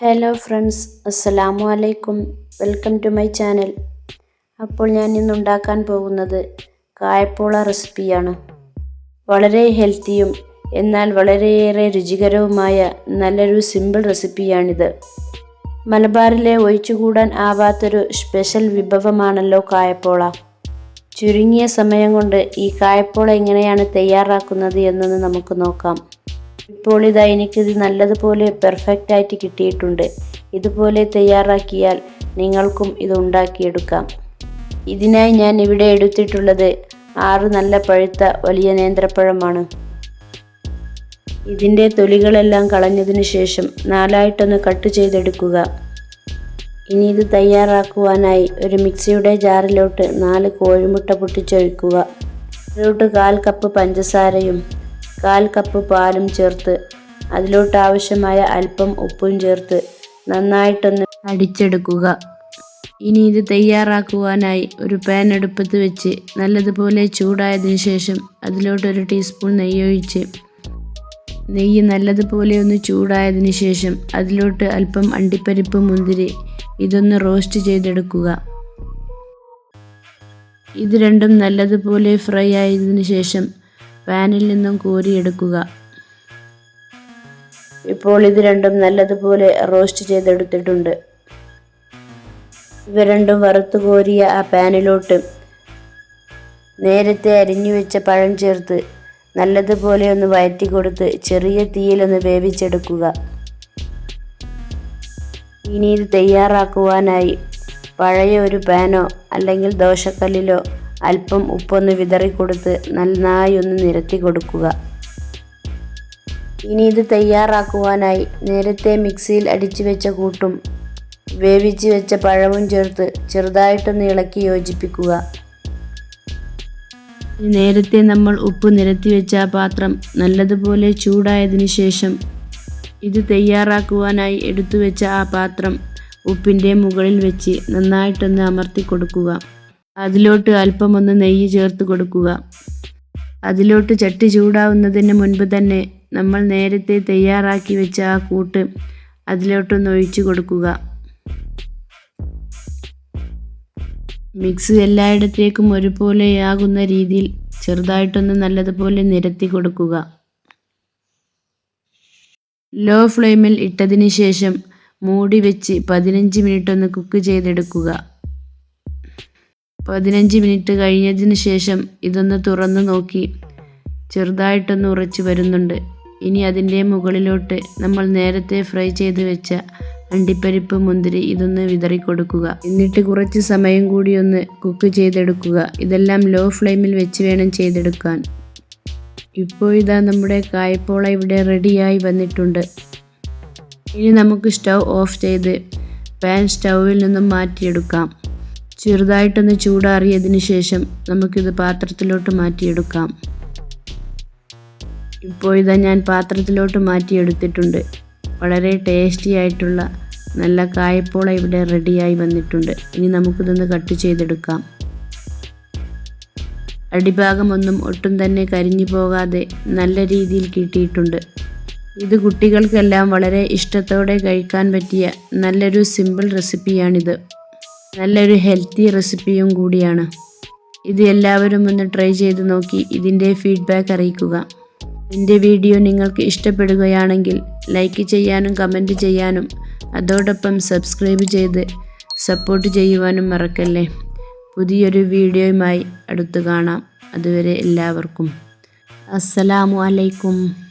Hello friends അസ്സലാമു അലൈക്കും welcome to my channel അപ്പോൾ ഞാൻ ഇന്ന് ഉണ്ടാക്കാൻ പോകുന്നത് കായപ്പോള റെസിപ്പിയാണ്. വളരെ ഹെൽത്തിയും എന്നാൽ വളരെയേറെ രുചികരവുമായ നല്ലൊരു സിമ്പിൾ റെസിപ്പിയാണിത്. മലബാറിലെ ഒഴിച്ചുകൂടാൻ ആവാത്തൊരു സ്പെഷ്യൽ വിഭവമാണല്ലോ കായപ്പോള. ചുരുങ്ങിയ സമയം കൊണ്ട് ഈ കായപ്പോള എങ്ങനെയാണ് തയ്യാറാക്കുന്നത് എന്നൊന്ന് നമുക്ക് നോക്കാം. ഇപ്പോൾ ഇതാ എനിക്കിത് നല്ലതുപോലെ പെർഫെക്റ്റ് ആയിട്ട് കിട്ടിയിട്ടുണ്ട്. ഇതുപോലെ തയ്യാറാക്കിയാൽ നിങ്ങൾക്കും ഇത് ഉണ്ടാക്കിയെടുക്കാം. ഇതിനായി ഞാൻ ഇവിടെ എടുത്തിട്ടുള്ളത് ആറ് നല്ല പഴുത്ത വലിയ നേന്ത്രപ്പഴമാണ്. ഇതിന്റെ തൊലികളെല്ലാം കളഞ്ഞതിന് ശേഷം നാലായിട്ടൊന്ന് കട്ട് ചെയ്തെടുക്കുക. ഇനി ഇത് തയ്യാറാക്കുവാനായി ഒരു മിക്സിയുടെ ജാറിലോട്ട് നാല് കോഴിമുട്ട പൊട്ടിച്ചൊഴിക്കുക. അതിലോട്ട് കാൽ കപ്പ് പഞ്ചസാരയും കാൽ കപ്പ് പാലും ചേർത്ത് അതിലോട്ട് ആവശ്യമായ അല്പം ഉപ്പും ചേർത്ത് നന്നായിട്ടൊന്ന് അടിച്ചെടുക്കുക. ഇനി ഇത് തയ്യാറാക്കുവാനായി ഒരു പാൻ അടുപ്പത്ത് വെച്ച് നല്ലതുപോലെ ചൂടായതിനു ശേഷം അതിലോട്ട് ഒരു ടീസ്പൂൺ നെയ്യൊഴിച്ച് നെയ്യ് നല്ലതുപോലെ ഒന്ന് ചൂടായതിനു ശേഷം അതിലോട്ട് അല്പം അണ്ടിപ്പരിപ്പ് മുന്തിരി ഇതൊന്ന് റോസ്റ്റ് ചെയ്തെടുക്കുക. ഇത് രണ്ടും നല്ലതുപോലെ ഫ്രൈ ആയതിനു ശേഷം പാനിൽ നിന്നും കോരിയെടുക്കുക. ഇപ്പോൾ ഇത് രണ്ടും നല്ലതുപോലെ റോസ്റ്റ് ചെയ്തെടുത്തിട്ടുണ്ട്. ഇവ രണ്ടും വറുത്തു കോരിയ ആ പാനിലോട്ട് നേരത്തെ അരിഞ്ഞു വെച്ച പഴം ചേർത്ത് നല്ലതുപോലെ ഒന്ന് വയറ്റി കൊടുത്ത് ചെറിയ തീയിലൊന്ന് വേവിച്ചെടുക്കുക. ഇനി ഇത് തയ്യാറാക്കുവാനായി പഴയ ഒരു പാനോ അല്ലെങ്കിൽ ദോശക്കല്ലിലോ അല്പം ഉപ്പൊന്ന് വിതറിക്കൊടുത്ത് നന്നായി ഒന്ന് നിരത്തി കൊടുക്കുക. ഇനി ഇത് തയ്യാറാക്കുവാനായി നേരത്തെ മിക്സിയിൽ അടിച്ചു വെച്ച കൂട്ടും വേവിച്ച് വെച്ച പഴവും ചേർത്ത് ചെറുതായിട്ടൊന്ന് ഇളക്കി യോജിപ്പിക്കുക. നേരത്തെ നമ്മൾ ഉപ്പ് നിരത്തി വെച്ച പാത്രം നല്ലതുപോലെ ചൂടായതിനു ശേഷം ഇത് തയ്യാറാക്കുവാനായി എടുത്തു വെച്ച ആ പാത്രം ഉപ്പിന്റെ മുകളിൽ വെച്ച് നന്നായിട്ടൊന്ന് അമർത്തി കൊടുക്കുക. അതിലോട്ട് അല്പം ഒന്ന് നെയ്യ് ചേർത്ത് കൊടുക്കുക. അതിലോട്ട് ചട്ടി ചൂടാവുന്നതിന് മുൻപ് തന്നെ നമ്മൾ നേരത്തെ തയ്യാറാക്കി വെച്ച ആ കൂട്ട് അതിലോട്ടൊന്ന് ഒഴിച്ചു കൊടുക്കുക. മിക്സ് എല്ലായിടത്തേക്കും ഒരുപോലെയാകുന്ന രീതിയിൽ ചെറുതായിട്ടൊന്ന് നല്ലതുപോലെ നിരത്തി കൊടുക്കുക. ലോ ഫ്ലെയിമിൽ ഇട്ടതിന് ശേഷം മൂടി വെച്ച് പതിനഞ്ച് മിനിറ്റ് ഒന്ന് കുക്ക് ചെയ്തെടുക്കുക. പതിനഞ്ച് മിനിറ്റ് കഴിഞ്ഞതിന് ശേഷം ഇതൊന്ന് തുറന്നു നോക്കി ചെറുതായിട്ടൊന്ന് ഉറച്ചു വരുന്നുണ്ട്. ഇനി അതിന്റെ മുകളിലോട്ട് നമ്മൾ നേരത്തെ ഫ്രൈ ചെയ്ത് വെച്ച അണ്ടിപ്പരിപ്പ് മുന്തിരി ഇതൊന്ന് വിതറി കൊടുക്കുക എന്നിട്ട് കുറച്ച് സമയം കൂടി ഒന്ന് കുക്ക് ചെയ്തെടുക്കുക. ഇതെല്ലാം ലോ ഫ്ലെയിമിൽ വെച്ച് വേണം ചെയ്തെടുക്കാൻ. ഇപ്പോൾ ഇതാ നമ്മുടെ കായ്പോള ഇവിടെ റെഡിയായി വന്നിട്ടുണ്ട്. ഇനി നമുക്ക് സ്റ്റൗ ഓഫ് ചെയ്ത് പാൻ സ്റ്റൗവിൽ നിന്നും മാറ്റിയെടുക്കാം. ചെറുതായിട്ടൊന്ന് ചൂടാറിയതിന് ശേഷം നമുക്കിത് പാത്രത്തിലോട്ട് മാറ്റിയെടുക്കാം. ഇപ്പോൾ ഇതാ ഞാൻ പാത്രത്തിലോട്ട് മാറ്റിയെടുത്തിട്ടുണ്ട്. വളരെ ടേസ്റ്റി ആയിട്ടുള്ള നല്ല കായപ്പോള ഇവിടെ റെഡിയായി വന്നിട്ടുണ്ട്. ഇനി നമുക്കിതൊന്ന് കട്ട് ചെയ്തെടുക്കാം. അടിഭാഗമൊന്നും ഒട്ടും തന്നെ കരിഞ്ഞു പോകാതെ നല്ല രീതിയിൽ കിട്ടിയിട്ടുണ്ട്. ഇത് കുട്ടികൾക്കെല്ലാം വളരെ ഇഷ്ടത്തോടെ കഴിക്കാൻ പറ്റിയ നല്ലൊരു സിമ്പിൾ റെസിപ്പിയാണിത് നല്ലൊരു ഹെൽത്തി റെസിപ്പിയും കൂടിയാണ്. ഇത് എല്ലാവരും ഒന്ന് ട്രൈ ചെയ്ത് നോക്കി ഇതിന്റെ ഫീഡ്ബാക്ക് അറിയിക്കുക. എന്റെ വീഡിയോ നിങ്ങൾക്ക് ഇഷ്ടപ്പെടുകയാണെങ്കിൽ ലൈക്ക് ചെയ്യാനും കമന്റ് ചെയ്യാനും അതോടൊപ്പം സബ്സ്ക്രൈബ് ചെയ്ത് സപ്പോർട്ട് ചെയ്യുവാനും മറക്കല്ലേ? പുതിയൊരു വീഡിയോയുമായി അടുത്ത് കാണാം. അതുവരെ എല്ലാവർക്കും അസ്സലാമു അലൈക്കും.